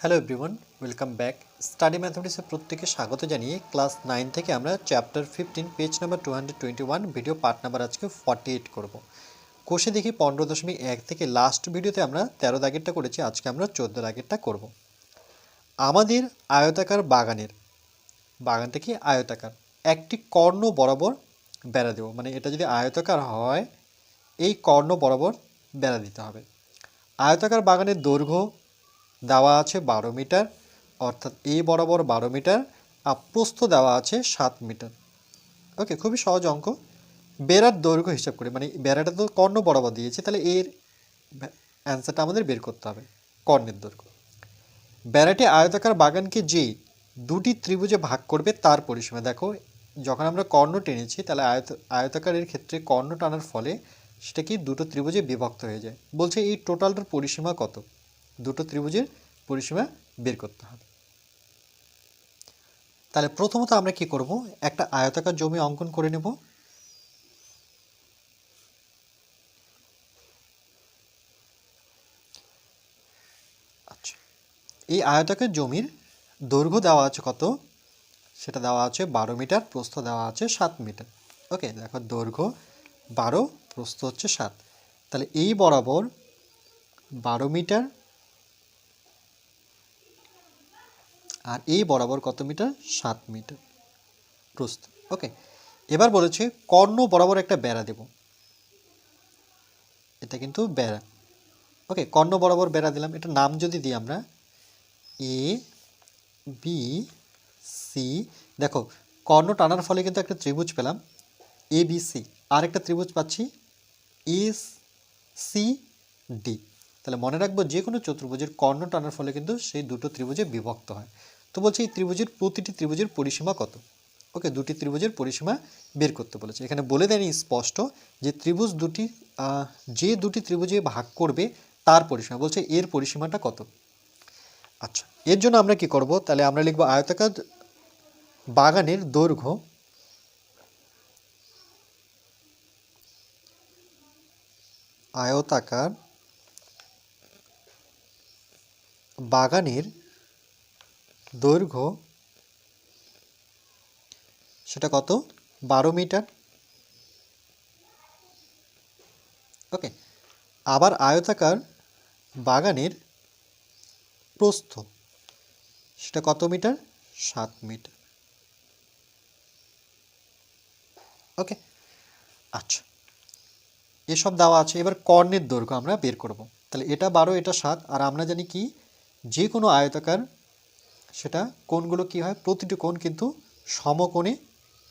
Hello everyone welcome back study ম্যাথমেটিক্সের প্রত্যেকে স্বাগত জানিয়ে ক্লাস নাইন থেকে আমরা chapter fifteen page number two hundred twenty one video part number আজকে ফর্টি এইট করব। কোষে দেখি পনেরো দশমিক এক থেকে লাস্ট ভিডিওতে আমরা তেরো দাগেরটা করেছি, আজকে আমরা চোদ্দ দাগেরটা করব। আমাদের আয়তাকার বাগানের বাগানটা কি আয়তাকার, একটি কর্ণ বরাবর বেড়া দেবো। মানে এটা যদি আয়তাকার হয়, এই কর্ণ বরাবর বেড়া দিতে হবে। আয়তাকার বাগানের দৈর্ঘ্য দেওয়া আছে বারো মিটার, অর্থাৎ এই বরাবর বারো মিটার, আর প্রস্থ দেওয়া আছে সাত মিটার। ওকে, খুবই সহজ অঙ্ক। বেড়ার দৈর্ঘ্য হিসাব করে মানে বেড়াটা তো কর্ণ বরাবর দিয়েছে, তাহলে এর অ্যান্সারটা আমাদের বের করতে হবে, কর্ণের দৈর্ঘ্য। বেড়াটি আয়তাকার বাগানকে যে দুটি ত্রিভুজে ভাগ করবে তার পরিসীমা। দেখো, যখন আমরা কর্ণ টেনেছি, তাহলে আয়ত আয়তাকারের ক্ষেত্রে কর্ণ টানার ফলে সেটা কি দুটো ত্রিভুজে বিভক্ত হয়ে যায়? বলছে এই টোটালটার পরিসীমা কত? দুটো ত্রিভুজের পরিসীমা বের করতে হবে। তাহলে প্রথমত আমরা কি করব? একটা আয়তাকার জমি অঙ্কন করে নেব। আচ্ছা এই আয়তাকার জমির দৈর্ঘ্য দেওয়া আছে কত? সেটা দেওয়া আছে বারো মিটার, প্রস্থ দেওয়া আছে সাত মিটার। ওকে, দেখো দৈর্ঘ্য বারো, প্রস্থ হচ্ছে সাত। তাহলে এই বরাবর বারো মিটার আর এই বরাবর কত মিটার? সাত মিটার। প্রস্থ ওকে। এবার বলেছে, কর্ণ বরাবর একটা বেড়া দেব। এটা কিন্তু বেড়া। ওকে, কর্ণ বরাবর বেড়া দিলাম। এটা নাম যদি দিই আমরা, এ, বি, সি। দেখো, কর্ণ টানার ফলে কিন্তু একটা ত্রিভুজ পেলাম। এ, বি, সি। আর একটা ত্রিভুজ পাচ্ছি, এস, সি, ডি। তাহলে মনে রাখব যে কোনো চতুর্ভুজের কর্ণ টানার ফলে কিন্তু সেই দুটো ত্রিভুজে বিভক্ত হয়। তো বলছে এই ত্রিভুজের প্রতিটি ত্রিভুজের পরিসীমা কত? ওকে, দুটি ত্রিভুজের পরিসীমা বের করতে বলেছে। এখানে বলে দেয়নি স্পষ্ট যে ত্রিভুজ দুটি যে দুটি ত্রিভুজে ভাগ করবে তার পরিসীমা। বলছে এর পরিসীমাটা কত? আচ্ছা এর জন্য আমরা কি করব? তাহলে আমরা লিখব আয়তাকার বাগানের দৈর্ঘ্য আয়তাকার বাগানের দৈর্ঘ্য সেটা কত? বারো মিটার। ওকে, আবার আয়তাকার বাগানের প্রস্থ সেটা কত মিটার? সাত মিটার। ওকে আচ্ছা এসব দেওয়া আছে। এবার কর্ণের দৈর্ঘ্য আমরা বের করব। তাহলে এটা বারো, এটা সাত, আর আমরা জানি কি? যে কোনো আয়তাকার সেটা কোণগুলো কি হয়? প্রতিটি কোণ কিন্তু সমকোণে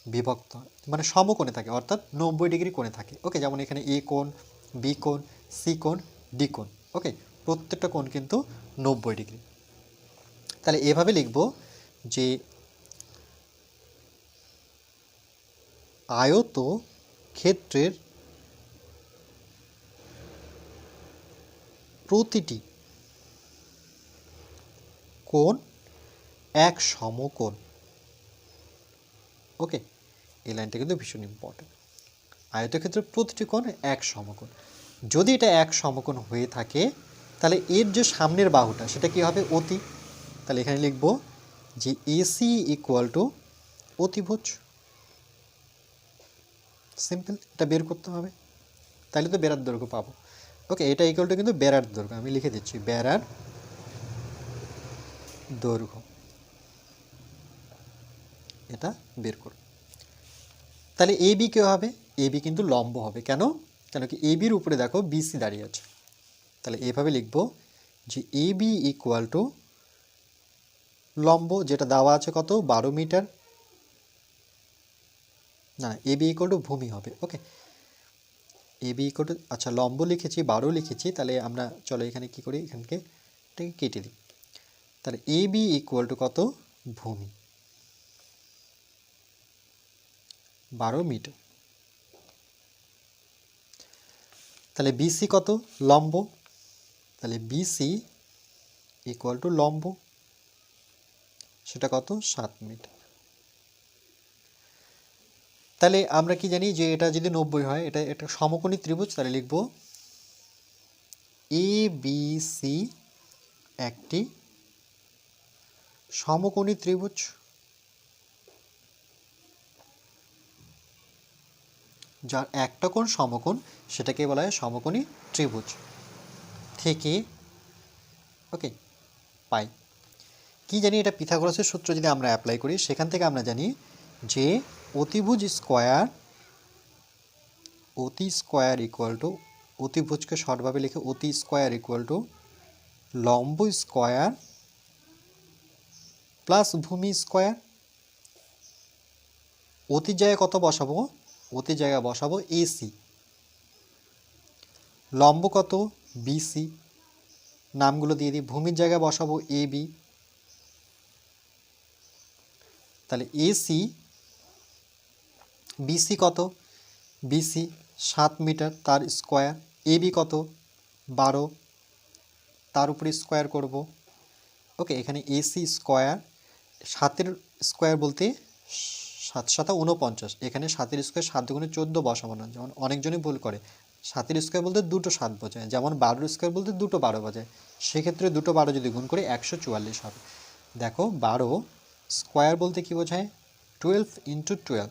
বিভক্ত মানে সমকোণে থাকে, অর্থাৎ নব্বই ডিগ্রি কোণে থাকে। ওকে যেমন এখানে এ কোণ বি কোণ সি কোণ ডি কোণ। ওকে প্রত্যেকটা কোণ কিন্তু নব্বই ডিগ্রি। তাহলে এভাবে লিখব যে আয়ত ক্ষেত্রের প্রতিটি কোণ এক সমকোণ। ওকে এই লাইনটা কিন্তু ভীষণ ইম্পর্টেন্ট আয়তক্ষেত্রের প্রতিটি কোণ এক সমকোণ। যদি এটা এক সমকোণ হয়ে থাকে, তাহলে এর যে সামনের বাহুটা, সেটা কি হবে? অতি। তাহলে এখানে লিখব যে এসি ইকুয়াল টু অতিভুজ। সিম্পল এটা বের করতে হবে। তাহলে তো বেড়ার দৈর্ঘ্য পাবো। ওকে এটা ইকুয়াল টু কিন্তু বেড়ার দৈর্ঘ্য, আমি লিখে দিচ্ছি বেড়ার দৈর্ঘ্য। এটা বের করব তাহলে এ বি কেউ হবে? এ বি কিন্তু লম্ব হবে। কেন? কেন কি এ বির উপরে দেখো বিসি দাঁড়িয়ে আছে। তাহলে এভাবে লিখব যে এ বি ইকুয়াল টু লম্ব যেটা দেওয়া আছে কত? বারো মিটার। না, এ বি ইকুয়াল টু ভূমি হবে। Okay. A B equal to আচ্ছা লম্ব লিখেছি, বারো লিখেছি। তাহলে আমরা চলো এখানে কি করি? এখানকে কেটে দিই। তাহলে এ বি ইকুয়াল টু কত? ভূমি। বারো মিটার। তাহলে বিসি কত? লম্ব। তাহলে বিসি ইকুয়াল টু লম্ব। সেটা কত? সাত মিটার। তাহলে আমরা কি জানি যে এটা যদি নব্বই হয়, এটা একটা সমকোণী ত্রিভুজ, তাহলে লিখব এ বি সি একটি সমকোণী ত্রিভুজ। যার একটা কোণ সমকোণ, সেটাকে বলা হয় সমকোণী ত্রিভুজ। থেকে ওকে পাই। কি জানি এটা পিথাগোরাসের সূত্র যদি আমরা অ্যাপ্লাই করি, সেখান থেকে আমরা জানি যে অতিভুজ স্কোয়ার অতি স্কোয়ার ইকুয়াল টু অতিভুজকে শর্টভাবে লিখে অতি স্কোয়ার ইকুয়াল টু লম্ব স্কোয়ার প্লাস ভূমি স্কোয়ার। অতি জায়গায় কত বসাবো? অতি জায়গায় বসাবো এসি লম্ব কত? বিসি নামগুলো দিয়ে দিই। ভূমির জায়গায় বসাবো এ বি তাহলে এসি বিসি কত? বিসি সাত মিটার, তার স্কোয়ার। এবি কত? বারো। তার উপরে স্কোয়ার করব। ওকে, এখানে এসি স্কোয়ার। সাতের স্কোয়ার বলতে সাত সাতা উনপঞ্চাশ এখানে সাতের স্কোয়ার সাত দুগুণে চোদ্দ বসাবো না। যেমন অনেকজনই ভুল করে। সাতের স্কোয়ার বলতে দুটো সাত বোঝায়। যেমন বারোর স্কোয়ার বলতে দুটো বারো বোঝায়। সেক্ষেত্রে দুটো বারো যদি গুণ করি একশো চুয়াল্লিশ হবে। দেখো, বারো স্কোয়ার বলতে কি বোঝায়? Twelve into twelve.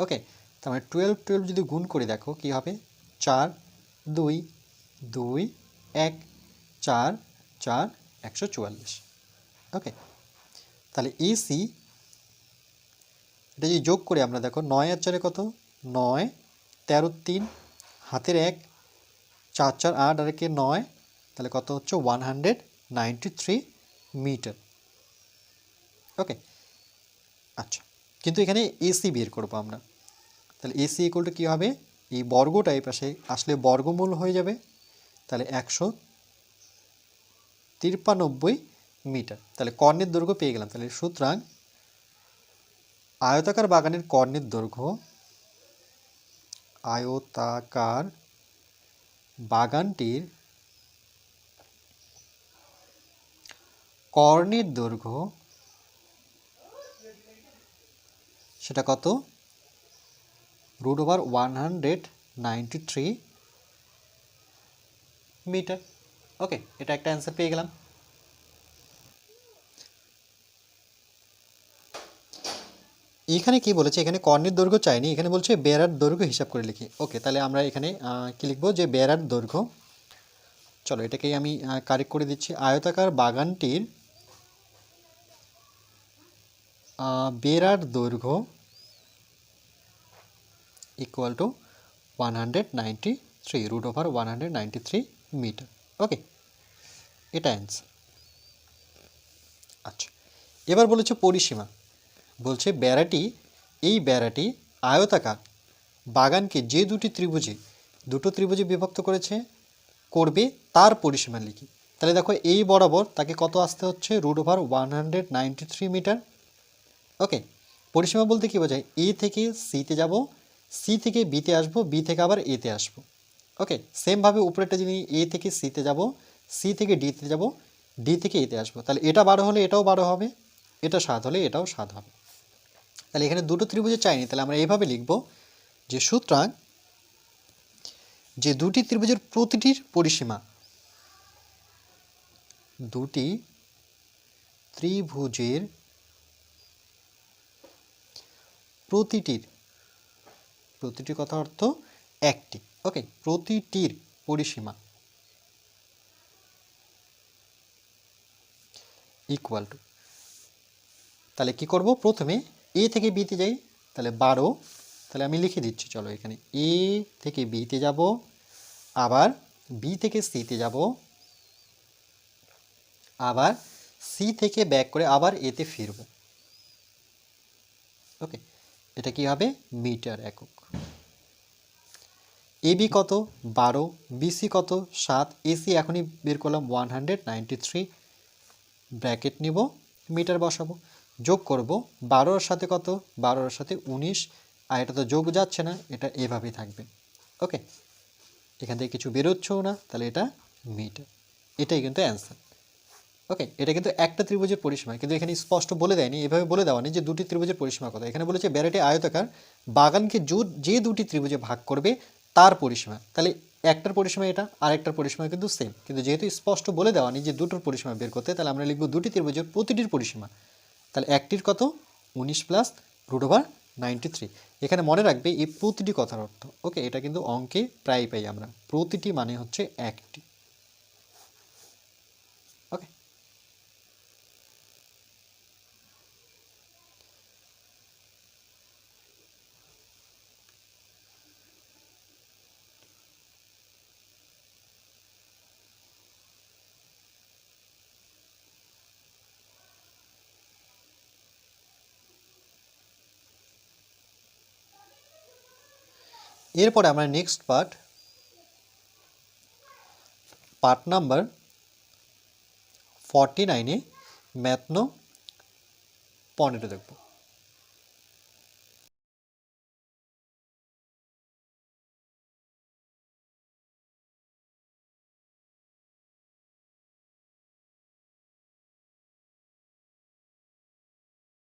ওকে, তার মানে টুয়েলভ টুয়েলভ যদি গুণ করে দেখো, কি হবে? চার, দুই দুই, এক, চার চার, একশো চুয়াল্লিশ। ওকে তাহলে এসি এটা যদি যোগ করি আমরা, দেখো নয় আর চারে কত? নয়, তেরো তিন, হাতের এক, চার চার, আট, আর একে নয়, তাহলে কত হচ্ছে? One hundred ninety three metre okay আচ্ছা কিন্তু এখানে এসি বের করব আমরা। তাহলে এসি ইকুয়াল টু কী হবে? এই বর্গটা এই পাশে আসলে বর্গমূল হয়ে যাবে। তাহলে একশো তিরপানব্বই মিটার। তাহলে কর্ণের দৈর্ঘ্য পেয়ে গেলাম। তাহলে সুতরাং আয়তাকার বাগানের কর্ণের দৈর্ঘ্য আয়তাকার বাগানটির কর্ণের দৈর্ঘ্য সেটা কত? Root over one hundred ninety three metre. Okay, এটা একটা অ্যান্সার পেয়ে গেলাম। এখানে কি বলেছে? এখানে কর্ণের দৈর্ঘ্য চাইনি। এখানে বলছে বেড়ার দৈর্ঘ্য হিসাব করে লিখি। ওকে, তাহলে আমরা এখানে কি লিখব? যে বেড়ার দৈর্ঘ্য। চলো, এটাকেই আমি কারেক্ট করে দিচ্ছি। আয়তাকার বাগানটির বেড়ার দৈর্ঘ্য equal to one hundred ninety three root over one hundred ninety three metre okay, এটা অ্যান্সার আচ্ছা এবার বলেছে পরিসীমা। বলছে, বেড়াটি, এই বেড়াটি আয়তাকার। বাগানকে যে দুটি ত্রিভুজে, দুটো ত্রিভুজে বিভক্ত করেছে, করবে তার পরিসীমা লিখি। তাহলে দেখো, এই বরাবর তাকে কত আসতে হচ্ছে? Root over one hundred ninety three metre. Okay, পরিসীমা বলতে কী বোঝায়? এ থেকে সিতে যাব, সি থেকে বিতে আসব, বি থেকে আবার এতে আসব। ওকে, সেমভাবে উপরেরটা যদি এ থেকে সিতে যাব, সি থেকে ডিতে যাব, ডি থেকে এতে আসব। তাহলে এটা বারো হলে এটাও বারো হবে, এটা সাত হলে এটাও সাত হবে। তাহলে এখানে দুটো ত্রিভুজে চাইনি, তাহলে আমরা এইভাবে লিখব যে সুতরাং যে দুটি ত্রিভুজের প্রতিটির পরিসীমা, দুটি ত্রিভুজের প্রতিটির প্রতিটি কথা অর্থ একটি, ওকে, প্রতিটির পরিসীমা ইকুয়াল টু তাহলে কি করব? প্রথমে এ থেকে বিতে যাই, তাহলে বারো, তাহলে আমি লিখে দিচ্ছি, চলো এখানে এ থেকে বিতে যাব, আবার বি থেকে সিতে যাব, আবার সি থেকে ব্যাক করে আবার এতে ফিরব। ওকে এটা কি হবে? মিটার একক। এবি কত? বারো। বিসি কত? সাত। এসি এখনই বের করলাম one hundred ninety three bracket নিব মিটার বসাবো। যোগ করব, বারোর সাথে কত? বারোর সাথে উনিশ। আর এটা তো যোগ যাচ্ছে না, এটা এভাবেই থাকবে। ওকে? এখান থেকে কিছু বেরোচ্ছেও না, তাহলে এটা মিটার। এটাই কিন্তু অ্যান্সার। ওকে? এটা কিন্তু একটা ত্রিভুজের পরিসীমা, কিন্তু এখানে স্পষ্ট বলে দেয়নি, এভাবে বলে দেওয়া নেই যে দুটি ত্রিভুজের পরিসীমা কথা। এখানে বলেছে বেড়াটি আয়তাকার, বাগানকে যে দুটি ত্রিভুজে ভাগ করবে, তার পরিসীমা। তাহলে একটার পরিসীমা এটা আর একটার পরিসীমা কিন্তু সেম কিন্তু যেহেতু স্পষ্ট বলে দেওয়া নেই যে দুটোর পরিসীমা বের করতে, তাহলে আমরা লিখব দুটি ত্রিভুজের প্রতিটির পরিসীমা। তাহলে একটির কত? উনিশ plus root over ninety three এখানে মনে রাখবে এই প্রতিটি কথার অর্থ। ওকে এটা কিন্তু অঙ্কে প্রায় পাই আমরা। প্রতিটি মানে হচ্ছে একটি ওকে এরপরে আমরা next part part number forty নাইনে ম্যাথনো পনেরো দেখব।